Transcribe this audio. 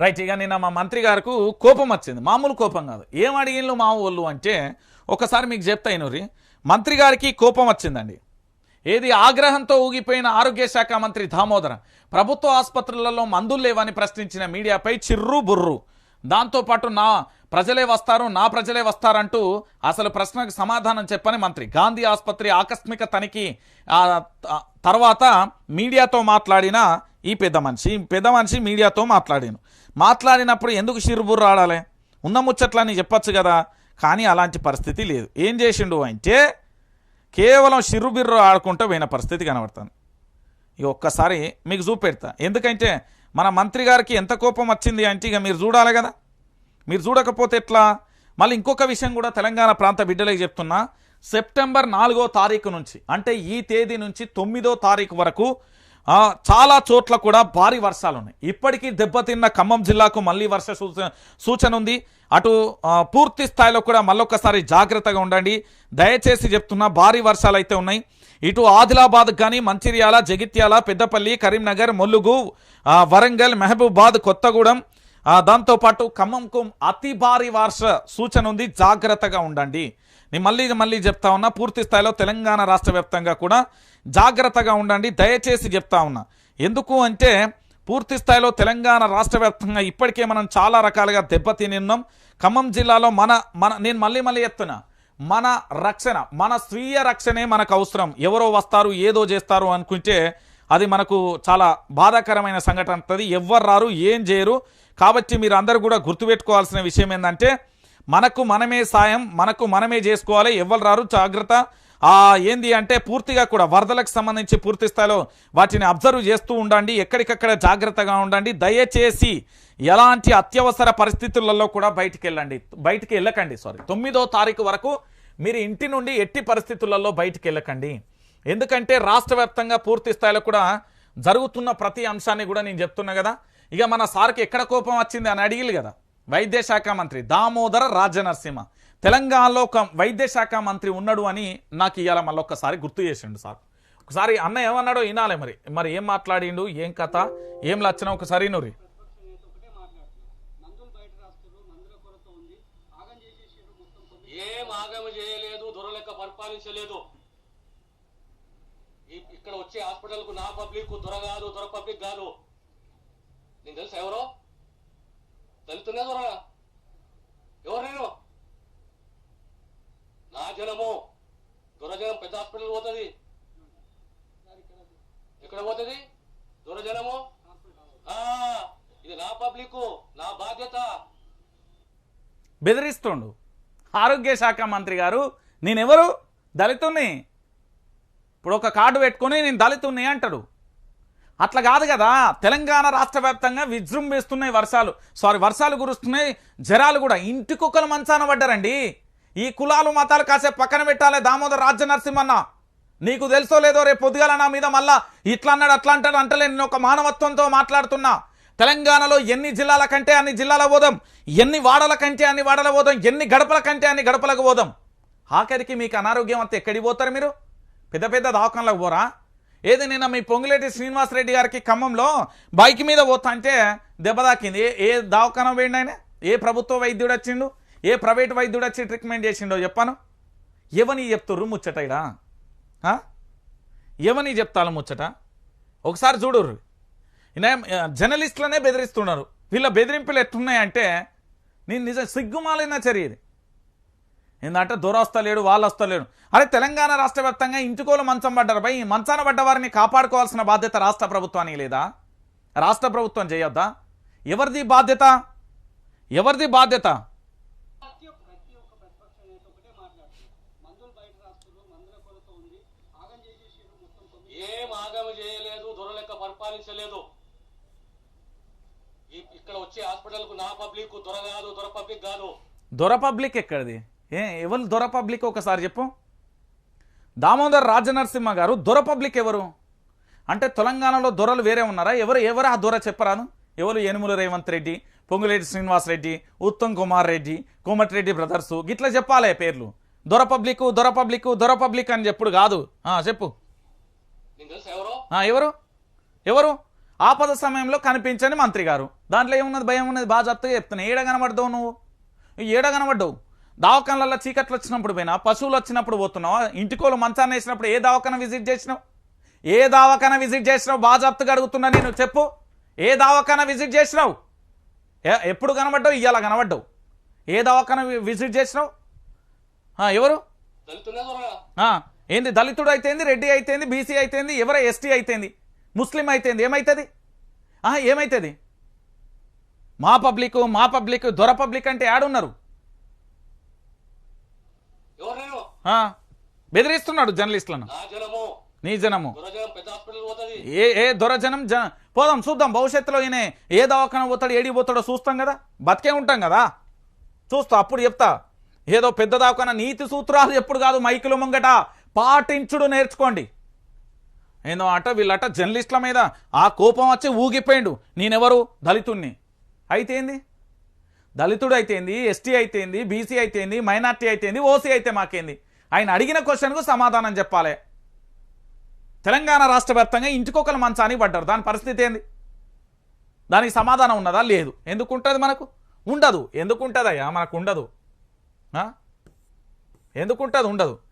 Right ఇక నిన్న మా మంత్రి గారికి కోపం వచ్చింది. మామూలు కోపం కాదు. ఏం అడిగిన్లు మా వాళ్ళు అంటే ఒకసారి మీకు చెప్తా ఇనురి. మంత్రి గారికి కోపం వచ్చిందండి. ఏది ఆగ్రహంతో ఊగిపోయిన ఆరోగ్య శాఖ మంత్రి దామోదర ప్రభుత్వ ఆసుపత్రులలో మందులు లేవని ప్రశ్నించిన మీడియాపై చిర్రు బుర్రు. దాంతోపాటు నా ప్రజలే వస్తారు నా ప్రజలే వస్తారంటూ అసలు ప్రశ్నకు సమాధానం చెప్పని మంత్రి. గాంధీ ఆసుపత్రి ఆకస్మిక తనిఖీ తర్వాత మీడియాతో మాట్లాడిన ఈ పెద్ద మనిషి ఈ పెద్ద మనిషి మీడియాతో మాట్లాడాను. మాట్లాడినప్పుడు ఎందుకు చిరుబుర్రు ఆడాలి? ఉన్న ముచ్చట్లని చెప్పొచ్చు కదా. కానీ అలాంటి పరిస్థితి లేదు. ఏం చేసిండు అంటే కేవలం చిరుబిర్రు ఆడుకుంటూ పోయిన పరిస్థితి కనబడుతుంది. ఇక ఒక్కసారి మీకు చూపెడతా. ఎందుకంటే మన మంత్రి గారికి ఎంత కోపం వచ్చింది అంటే ఇక మీరు చూడాలి కదా. మీరు చూడకపోతే ఎట్లా? మళ్ళీ ఇంకొక విషయం కూడా తెలంగాణ ప్రాంత బిడ్డలకు చెప్తున్నా. సెప్టెంబర్ నాలుగో తారీఖు నుంచి అంటే ఈ తేదీ నుంచి తొమ్మిదో తారీఖు వరకు చాలా చోట్ల కూడా భారీ వర్షాలు ఉన్నాయి ఇప్పటికీ దెబ్బతిన్న ఖమ్మం జిల్లాకు మళ్ళీ వర్ష సూచన సూచన ఉంది. అటు పూర్తి స్థాయిలో కూడా మళ్ళొక్కసారి జాగ్రత్తగా ఉండండి. దయచేసి చెప్తున్నా భారీ వర్షాలు అయితే ఉన్నాయి. ఇటు ఆదిలాబాద్ కానీ మంచిర్యాల జగిత్యాల పెద్దపల్లి కరీంనగర్ ములుగు వరంగల్ మహబూబాద్ కొత్తగూడెం దాంతోపాటు ఖమ్మంకు అతి భారీ వర్ష సూచన ఉంది. జాగ్రత్తగా ఉండండి. నేను మళ్ళీ మళ్ళీ చెప్తా ఉన్నా పూర్తి స్థాయిలో తెలంగాణ రాష్ట్ర వ్యాప్తంగా కూడా జాగ్రత్తగా ఉండండి దయచేసి చెప్తా ఉన్నా. ఎందుకు అంటే పూర్తి స్థాయిలో తెలంగాణ రాష్ట్ర వ్యాప్తంగా ఇప్పటికే మనం చాలా రకాలుగా దెబ్బతిని ఉన్నాం ఖమ్మం జిల్లాలో మన మన నేను మళ్ళీ మళ్ళీ చెప్తున్నా మన రక్షణ మన స్వీయ రక్షణే మనకు అవసరం. ఎవరో వస్తారు ఏదో చేస్తారు అనుకుంటే అది మనకు చాలా బాధాకరమైన సంఘటన అవుతుంది. ఎవ్వరు రారు ఏం చేయరు. కాబట్టి మీరు అందరూ కూడా గుర్తుపెట్టుకోవాల్సిన విషయం ఏంటంటే మనకు మనమే సాయం మనకు మనమే చేసుకోవాలి. ఎవ్వరు రారు జాగ్రత్త. ఏంది అంటే పూర్తిగా కూడా వరదలకు సంబంధించి పూర్తి స్థాయిలో వాటిని అబ్జర్వ్ చేస్తూ ఉండండి. ఎక్కడికక్కడ జాగ్రత్తగా ఉండండి. దయచేసి ఎలాంటి అత్యవసర పరిస్థితులలో కూడా బయటికి వెళ్ళండి. బయటికి వెళ్ళకండి సారీ తొమ్మిదో తారీఖు వరకు మీరు ఇంటి నుండి ఎట్టి పరిస్థితులలో బయటికి వెళ్ళకండి. ఎందుకంటే రాష్ట్ర వ్యాప్తంగా పూర్తి స్థాయిలో కూడా జరుగుతున్న ప్రతి అంశాన్ని కూడా నేను చెప్తున్నా కదా. ఇక మన సార్కి ఎక్కడ కోపం వచ్చింది అని అడిగిలు కదా. వైద్య శాఖ మంత్రి దామోదర రాజనరసింహ. తెలంగాణలో ఒక వైద్య శాఖ మంత్రి ఉన్నాడు అని నాకు ఇవాళ మళ్ళొక్కసారి గుర్తు చేసిండు సార్. ఒకసారి అన్న ఏమన్నాడో వినాలి మరి. మరి ఏం మాట్లాడిండు? ఏం కథ? ఏం లచ్చన ఒకసారి నూరి ఏం ఆగమ చేయలేదు దొరలెక్క పరిపాలించలేదు. ఇక్కడ వచ్చే హాస్పిటల్కు నా పబ్లిక్ దొర కాదు దొర పబ్లిక్ కాదు. నేను తెలుసా ఎవరో? దళితున్నా దొర? ఎవరు నేను? నా జనము. దొరజనం పెద్ద హాస్పిటల్ పోతుంది. ఎక్కడ పోతుంది? దొరజనము? ఆ, ఇది నా పబ్లిక్ నా బాధ్యత. బెదిరిస్తుండు. ఆరోగ్య శాఖ మంత్రి గారు నేనెవరు? దళితుణ్ణి. ఇప్పుడు ఒక కార్డు పెట్టుకొని నేను దళితుణ్ణి అంటాడు అట్లా కాదు కదా. తెలంగాణ రాష్ట్ర వ్యాప్తంగా విజృంభిస్తున్నాయి వర్షాలు. సారీ వర్షాలు కురుస్తున్నాయి జరాలు కూడా. ఇంటికొకరు మంచాన పడ్డారండి. ఈ కులాలు మతాలు కాసేపు పక్కన పెట్టాలి దామోదర్ రాజ్య నరసింహన్న. నీకు తెలుసో లేదో రేపు పొద్దుగాల నా మీద మళ్ళా ఇట్లా అన్నాడు అట్లా అంటాడు అంటలే నేను ఒక మానవత్వంతో మాట్లాడుతున్నా. తెలంగాణలో ఎన్ని జిల్లాల కంటే అన్ని జిల్లాల పోదాం ఎన్ని వాడల కంటే అన్ని వాడల పోదాం ఎన్ని గడపల కంటే అన్ని గడపలకు పోదాం. ఆఖరికి మీకు అనారోగ్యం అంతా ఎక్కడికి పోతారు మీరు? పెద్ద పెద్ద దవాఖానలకు పోరా? ఏది నిన్న మీ పొంగులేటి శ్రీనివాసరెడ్డి గారికి ఖమ్మంలో బైక్ మీద పోతా అంటే దెబ్బ తాకింది. ఏ- ఏ దవాఖాన పోయిండు ఆయన? ఏ ప్రభుత్వ వైద్యుడు వచ్చిండు? ఏ ప్రైవేట్ వైద్యుడు వచ్చి ట్రీట్మెంట్ చేసిండో చెప్పాను? ఎవని చెప్తుర్రు ముచ్చటైడా ఎవని చెప్తాను ముచ్చట? ఒకసారి చూడుర్రు. జర్నలిస్టులనే బెదిరిస్తున్నారు. వీళ్ళ బెదిరింపులు ఎట్టున్నాయంటే నేను నిజం సిగ్గుమాలైన చర్య ఇది. ఏంటంటే దొర వస్తలేడు వాళ్ళు వస్తలేడు అరే తెలంగాణ రాష్ట్ర వ్యాప్తంగా ఇంటికోలు మంచం పడ్డారు ఈ మంచాన పడ్డ వారిని కాపాడుకోవాల్సిన బాధ్యత రాష్ట్ర ప్రభుత్వానికి లేదా? రాష్ట్ర ప్రభుత్వం చేయొద్దా? ఎవరిది బాధ్యత? ఎవరిది బాధ్యత? ఏం ఆగమ చేయలేదు దొరలెక్క పరిపాలించలేదు. ఇక్కడ వచ్చే నా పబ్లిక్ దొర కాదు దొర పబ్లిక్ కాదు. దొర పబ్లిక్ ఎక్కడిది? ఏ ఎవరు దొర పబ్లిక్ ఒకసారి చెప్పు. దామోదర్ రాజనరసింహ గారు దొర పబ్లిక్ ఎవరు? అంటే తెలంగాణలో దొరలు వేరే ఉన్నారా? ఎవరు ఎవరు ఆ దొర చెప్పరాను ఎవరు యనుముల రేవంత్ రెడ్డి పొంగులేటి శ్రీనివాస్ రెడ్డి ఉత్తమ్ కుమార్ రెడ్డి కోమటిరెడ్డి బ్రదర్సు? గిట్లా చెప్పాలే పేర్లు. దొర పబ్లిక్ దొర పబ్లిక్ దొర పబ్లిక్ అని చెప్పుడు కాదు. చెప్పు. ఎవరు? ఎవరు? ఆపద సమయంలో కనిపించని మంత్రి గారు. దాంట్లో ఏమున్నది? భయం ఉన్నది? బాగా చెప్తే చెప్తున్నా. ఏడ కనబడ్డావు నువ్వు? ఏడ కనబడ్డావు? దవాఖానలలో చీకట్లు వచ్చినప్పుడు పోయినా పశువులు వచ్చినప్పుడు పోతున్నావా? ఇంటికోలు మంచాన్ని వేసినప్పుడు ఏ దవాఖాన విజిట్ చేసినావు? ఏ దవాఖాన విజిట్ చేసినావు? బాగా చెప్తుగా అడుగుతున్నా నేను చెప్పు. ఏ దవాఖాన విజిట్ చేసినావు? ఎప్పుడు కనబడ్డావు? ఇవాళ కనబడ్డావు. ఏ దవాఖాన విజిట్ చేసినావు? ఎవరు? ఏంది? దళితుడు అయితేంది? రెడ్డి అయితేంది? బీసీ అయితేంది? ఎవరో ఎస్టీ అయితేంది? ముస్లిం అయితేంది? ఏమవుతుంది ఏమవుతుంది మా పబ్లిక్ మా పబ్లిక్ దొర పబ్లిక్ అంటే యాడున్నారు ఎవరు నేను ఆ, బెదిరిస్తున్నాడు జర్నలిస్టులను. నా జనము. ఏ ఏ దొరజనం జన పోదాం చూద్దాం భవిష్యత్తులో ఈయన ఏ దవాఖాన పోతాడు ఏడి పోతాడో చూస్తాం కదా? బతికే ఉంటాం కదా? చూస్తా అప్పుడు చెప్తా. ఏదో పెద్ద దవాఖాన నీతి సూత్రాలు ఎప్పుడు కాదు మైకుల ముంగట పాటించుడు నేర్చుకోండి. ఏందో అట వీళ్ళట జర్నలిస్టుల మీద ఆ కోపం వచ్చి ఊగిపోయిండు. నేనెవరు? దళితుణ్ణి. అయితే ఏంది? దళితుడు అయితేంది ఎస్టీ అయితేంది బీసీ అయితేంది మైనార్టీ అయితేంది ఓసీ అయితే మాకేంది? ఆయన అడిగిన క్వశ్చన్కు సమాధానం చెప్పాలి. తెలంగాణ రాష్ట్ర వ్యాప్తంగా ఇంటికొకరు మంచానికి పడ్డారు. దాని పరిస్థితి ఏంది? దానికి సమాధానం ఉన్నదా? లేదు. ఎందుకు ఉంటుంది మనకు? ఉండదు. ఎందుకు ఉంటుందయ్యా మనకు ఉండదు ఎందుకు ఉంటుంది ఉండదు.